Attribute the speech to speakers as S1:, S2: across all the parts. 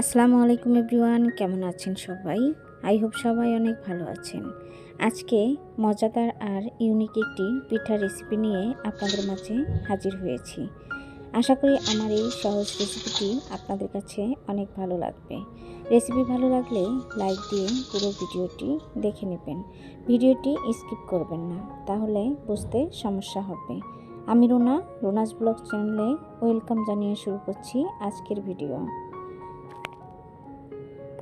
S1: আসসালামু আলাইকুম এভরিওয়ান, কেমন আছেন সবাই? আই হোপ সবাই অনেক ভালো আছেন। আজকে মজাদার আর ইউনিক একটি পিঠা রেসিপি নিয়ে আপনাদের মাঝে হাজির হয়েছি। আশা করি আমার এই সহজ রেসিপিটি আপনাদের কাছে অনেক ভালো লাগবে। রেসিপি ভালো লাগলে লাইক দিয়ে পুরো ভিডিওটি দেখে নেবেন। ভিডিওটি স্কিপ করবেন না, তাহলে বুঝতে সমস্যা হবে। আমি রুনা, রুনাস ব্লগ চ্যানেলে ওয়েলকাম জানিয়ে শুরু করছি আজকের ভিডিও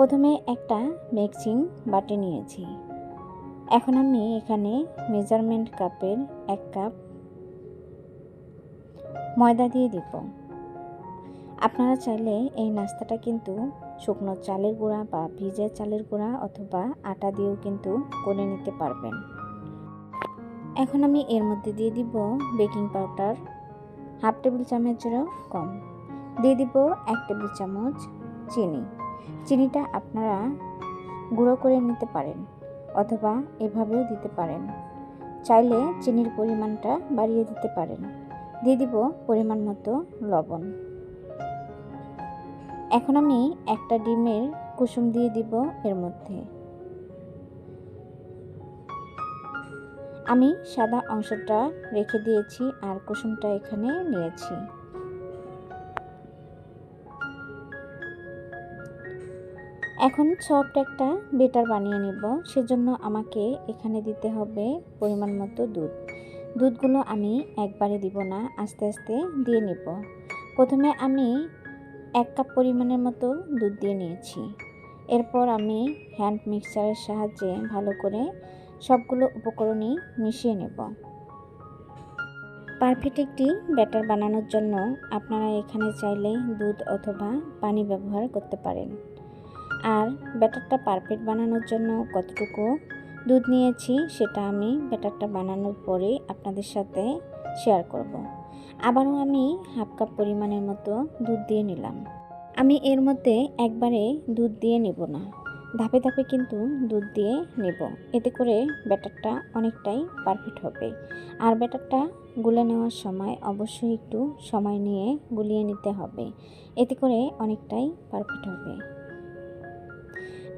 S1: প্রথমে একটা মিক্সিং বাটি নিয়েছি। এখন আমি এখানে মেজারমেন্ট কাপের এক কাপ ময়দা দিয়ে দিব। আপনারা চাইলে এই নাস্তাটা কিন্তু শুকনো চালের গুঁড়া বা ভিজে চালের গুঁড়া অথবা আটা দিয়েও কিন্তু করে নিতে পারবেন। এখন আমি এর মধ্যে দিয়ে দিব বেকিং পাউডার হাফ টেবিল চামচেরও কম। দিয়ে দিব এক টেবিল চামচ চিনি। চিনিটা আপনারা গুঁড়ো করে নিতে পারেন অথবা এভাবেও দিতে পারেন। চাইলে চিনির পরিমাণটা বাড়িয়ে দিতে পারেন। দিয়ে দিব পরিমাণ মতো লবণ। এখন আমি একটা ডিমের কুসুম দিয়ে দিব এর মধ্যে। আমি সাদা অংশটা রেখে দিয়েছি আর কুসুমটা এখানে নিয়েছি। এখন সফট একটা বেটার বানিয়ে নেব। সেজন্য আমাকে এখানে দিতে হবে পরিমাণ মতো দুধ। দুধগুলো আমি একবারে দিব না, আস্তে আস্তে দিয়ে নেব। প্রথমে আমি এক কাপ পরিমাণের মতো দুধ দিয়ে নিয়েছি। এরপর আমি হ্যান্ড মিক্সারের সাহায্যে ভালো করে সবগুলো উপকরণই মিশিয়ে নেব। পারফেক্ট একটি ব্যাটার বানানোর জন্য আপনারা এখানে চাইলে দুধ অথবা পানি ব্যবহার করতে পারেন। আর ব্যাটারটা পারফেক্ট বানানোর জন্য কতটুকু দুধ নিয়েছি সেটা আমি ব্যাটারটা বানানোর পরে আপনাদের সাথে শেয়ার করব। আবারও আমি হাফ কাপ পরিমাণের মতো দুধ দিয়ে নিলাম। আমি এর মধ্যে একবারে দুধ দিয়ে নেব না। ধাপে ধাপে কিন্তু দুধ দিয়ে নেব। এতে করে ব্যাটারটা অনেকটাই পারফেক্ট হবে। আর ব্যাটারটা গুলে নেওয়ার সময় অবশ্যই একটু সময় নিয়ে গুলিয়ে নিতে হবে। এতে করে অনেকটাই পারফেক্ট হবে।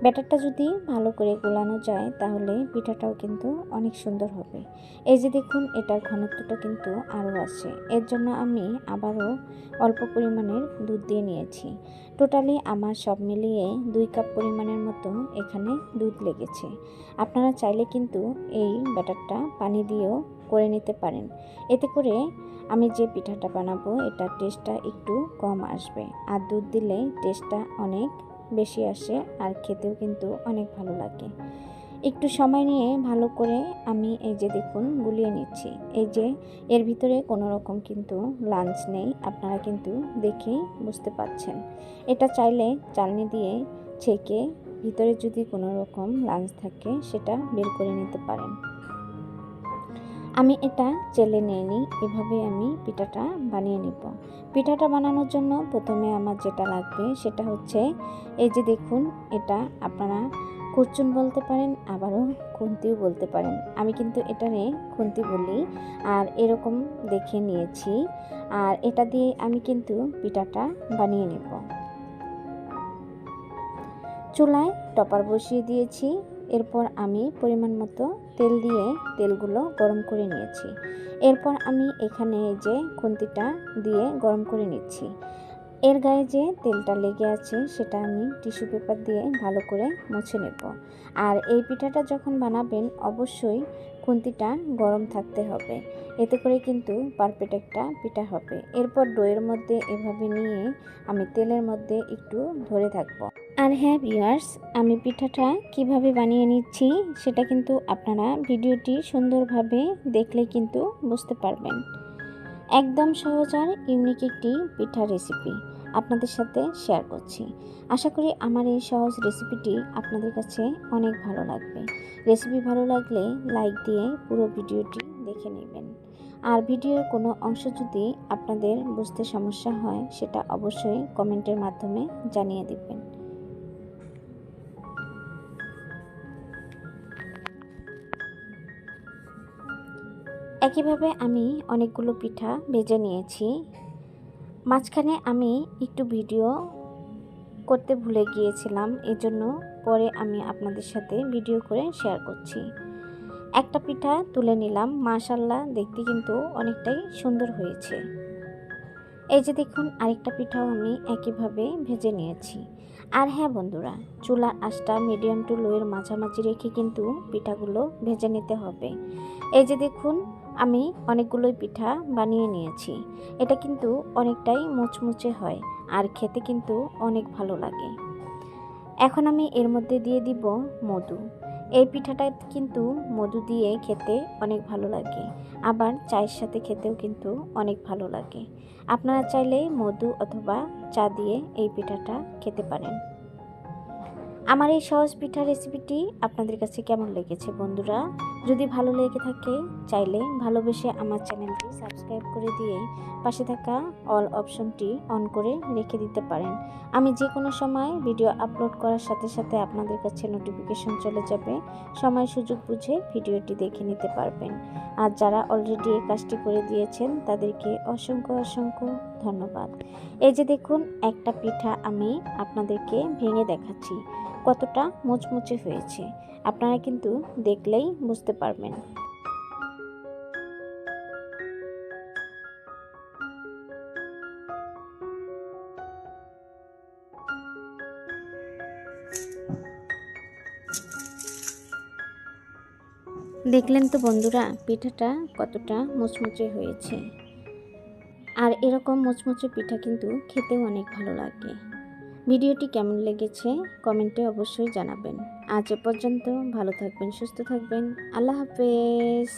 S1: ব্যাটারটা যদি ভালো করে গোলানো যায়, তাহলে পিঠাটাও কিন্তু অনেক সুন্দর হবে। এই যে দেখুন, এটার ঘনত্বটা কিন্তু আরও আছে। এর জন্য আমি আবারও অল্প পরিমাণের দুধ দিয়ে নিয়েছি। টোটালি আমার সব মিলিয়ে দুই কাপ পরিমাণের মতো এখানে দুধ লেগেছে। আপনারা চাইলে কিন্তু এই ব্যাটারটা পানি দিয়েও করে নিতে পারেন। এতে করে আমি যে পিঠাটা বানাবো, এটার টেস্টটা একটু কম আসবে। আর দুধ দিলে টেস্টটা অনেক বেশি আসে আর খেতেও কিন্তু অনেক ভালো লাগে। একটু সময় নিয়ে ভালো করে আমি এই যে দেখুন গুলিয়ে নিচ্ছি। এই যে এর ভিতরে কোনো রকম কিন্তু লাঞ্চ নেই, আপনারা কিন্তু দেখেই বুঝতে পাচ্ছেন। এটা চাইলে চালনি দিয়ে ছেঁকে ভিতরে যদি কোনো রকম লাঞ্চ থাকে সেটা বের করে নিতে পারেন। আমি এটা চেলে নিয়ে নিই, এভাবে আমি পিঠাটা বানিয়ে নেব। পিঠাটা বানানোর জন্য প্রথমে আমার যেটা লাগবে সেটা হচ্ছে, এই যে দেখুন, এটা আপনারা কুরচুন বলতে পারেন, আবারও খুন্তিও বলতে পারেন। আমি কিন্তু এটারে খুন্তি বলি, আর এরকম দেখে নিয়েছি, আর এটা দিয়ে আমি কিন্তু পিঠাটা বানিয়ে নেব। চুলায় টপার বসিয়ে দিয়েছি এরপর আমি পরিমাণ মতো তেল দিয়ে তেলগুলো গরম করে নিয়েছি। এরপর আমি এখানে যে খুন্তিটা দিয়ে গরম করে নিচ্ছি। এর গায়ে যে তেলটা লেগে আছে, সেটা আমি টিস্যু পেপার দিয়ে ভালো করে মুছে নেব। আর এই পিঠাটা যখন বানাবেন, অবশ্যই খুন্তিটা গরম থাকতে হবে। এতে করে কিন্তু পারফেক্ট একটা পিঠা হবে। এরপর ডোয়ের মধ্যে এভাবে নিয়ে আমি তেলের মধ্যে একটু ধরে থাকব। আর হ্যাঁ ভিউয়ার্স আমি পিঠাটা কীভাবে বানিয়ে নিচ্ছি, সেটা কিন্তু আপনারা ভিডিওটি সুন্দরভাবে দেখলে কিন্তু বুঝতে পারবেন। একদম সহজ আর ইউনিক একটি পিঠা রেসিপি আপনাদের সাথে শেয়ার করছি। আশা করি আমার এই সহজ রেসিপিটি আপনাদের কাছে অনেক ভালো লাগবে। রেসিপি ভালো লাগলে লাইক দিয়ে পুরো ভিডিওটি দেখে নেবেন। আর ভিডিওর কোনো অংশ যদি আপনাদের বুঝতে সমস্যা হয়, সেটা অবশ্যই কমেন্টের মাধ্যমে জানিয়ে দেবেন। একইভাবে আমি অনেকগুলো পিঠা ভেজে নিয়েছি। মাঝখানে আমি একটু ভিডিও করতে ভুলে গিয়েছিলাম, এজন্য পরে আমি আপনাদের সাথে ভিডিও করে শেয়ার করছি। একটা পিঠা তুলে নিলাম মাশাল্লাহ দেখতে কিন্তু অনেকটাই সুন্দর হয়েছে। এই যে দেখুন, আরেকটা পিঠাও আমি একইভাবে ভেজে নিয়েছি। আর হ্যাঁ বন্ধুরা, চুলার আঁচটা মিডিয়াম টু লোয়ের মাঝামাঝি রেখে কিন্তু পিঠাগুলো ভেজে নিতে হবে। এই যে দেখুন আমি অনেকগুলোই পিঠা বানিয়ে নিয়েছি। এটা কিন্তু অনেকটাই মুচমুচে হয়, আর খেতে কিন্তু অনেক ভালো লাগে। এখন আমি এর মধ্যে দিয়ে দিব মধু। এই পিঠাটা কিন্তু মধু দিয়ে খেতে অনেক ভালো লাগে, আবার চায়ের সাথে খেতেও কিন্তু অনেক ভালো লাগে। আপনারা চাইলে মধু অথবা চা দিয়ে এই পিঠাটা খেতে পারেন। আমার এই সহজ পিঠা রেসিপিটি আপনাদের কাছে কেমন লেগেছে বন্ধুরা? যদি ভালো লেগে থাকে, চাইলে ভালোবেসে আমার চ্যানেলটি সাবস্ক্রাইব করে দিয়ে পাশে থাকা অল অপশনটি অন করে রেখে দিতে পারেন। আমি যে কোনো সময় ভিডিও আপলোড করার সাথে সাথে আপনাদের কাছে নোটিফিকেশন চলে যাবে। সময় সুযোগ বুঝে ভিডিওটি দেখে নিতে পারবেন। আর যারা অলরেডি এই কাজটি করে দিয়েছেন, তাদেরকে অসংখ্য অসংখ্য ধন্যবাদ। এই যে দেখুন, একটা পিঠা আমি আপনাদেরকে ভেঙে দেখাচ্ছি। কতটা মুচমুচে হয়েছে, আপনারা কিন্তু দেখলেই বুঝতে পারবেন। দেখলেন তো বন্ধুরা, পিঠাটা কতটা মুচমুচে হয়েছে। আর এরকম মুচমুচে পিঠা কিন্তু খেতেও অনেক ভালো লাগে। ভিডিওটি কেমন লেগেছে কমেন্টে অবশ্যই জানাবেন। আজ এ পর্যন্ত ভালো থাকবেন, সুস্থ থাকবেন। আল্লাহ হাফেজ।